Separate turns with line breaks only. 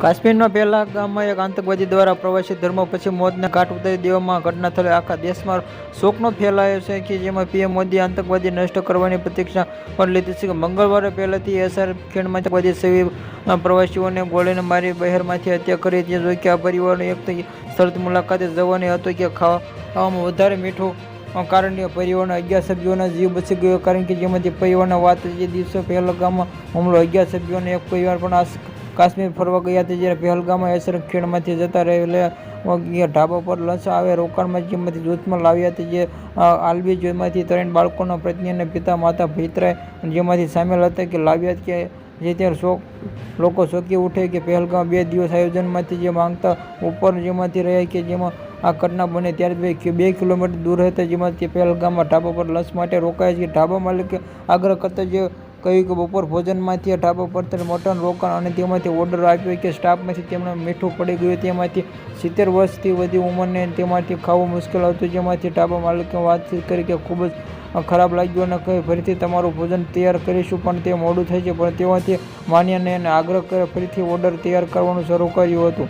કાશ્મીરના પહેલા ગામમાં એક આતંકવાદી દ્વારા પ્રવાસી ધર્મ પછી મોતને ઘાટ ઉતારી દેવામાં ઘટના સ્થળે આખા દેશમાં શોકનો ફેલાયો છે કે જેમાં પીએમ મોદી આતંકવાદી નષ્ટ કરવાની પ્રતિક્ષા પણ લીધી છે કે મંગળવારે પહેલાથી એસઆર ખીણમાં આતંકવાદી સેવી પ્રવાસીઓને ગોળીને મારી બહેરમાંથી હત્યા કરી હતી. જો કે આ પરિવારનો એક શરત મુલાકાતે જવાની હતો કે ખાવામાં વધારે મીઠું કારણે પરિવારના અગિયાર સભ્યોના જીવ બચી ગયો. કારણ કે જેમાંથી પરિવારના વાત જે દિવસો પહેલગામમાં હુમલો, અગિયાર સભ્યોનો એક પરિવાર પણ આ કાશ્મીર ફરવા ગયા હતા જ્યારે પહેલગામમાં એસર ખીણમાંથી જતા રહેલા ઢાબા પર લંચ આવે રોકાણમાં જેમાંથી જૂથમાં લાવ્યા હતા જે આલબી જેમાંથી ત્રણ બાળકોના પત્ની અને પિતા માતા ભીતરાય જેમાંથી સામેલ હતા કે લાવ્યા કે જે ત્યારે શોક, લોકો શોકી ઉઠે કે પહેલગામ બે દિવસ આયોજનમાંથી જે માંગતા ઉપર જેમાંથી રહ્યા કે જેમાં આ ઘટના બને ત્યારે બે કિલોમીટર દૂર હતા જેમાંથી પહેલગામમાં ઢાબા પર લંચ માટે રોકાયા છે. ઢાબા માલિકે આગ્રહ કરતા જે કહ્યું કે બપોર ભોજનમાંથી ઢાબા પર મટન રોકાણ અને તેમાંથી ઓર્ડર આપ્યો કે સ્ટાફમાંથી તેમણે મીઠું પડી ગયું. તેમાંથી સિત્તેર વર્ષથી વધુ ઉંમરને તેમાંથી ખાવું મુશ્કેલ હતું જેમાંથી ઢાબા માલિકે વાતચીત કરી કે ખૂબ જ ખરાબ લાગ્યું અને કહે ફરીથી તમારું ભોજન તૈયાર કરીશું, પણ તે મોડું થઈ છે પણ તેમાંથી માન્યને આગ્રહ કરે, ફરીથી ઓર્ડર તૈયાર કરવાનું શરૂ કર્યું હતું.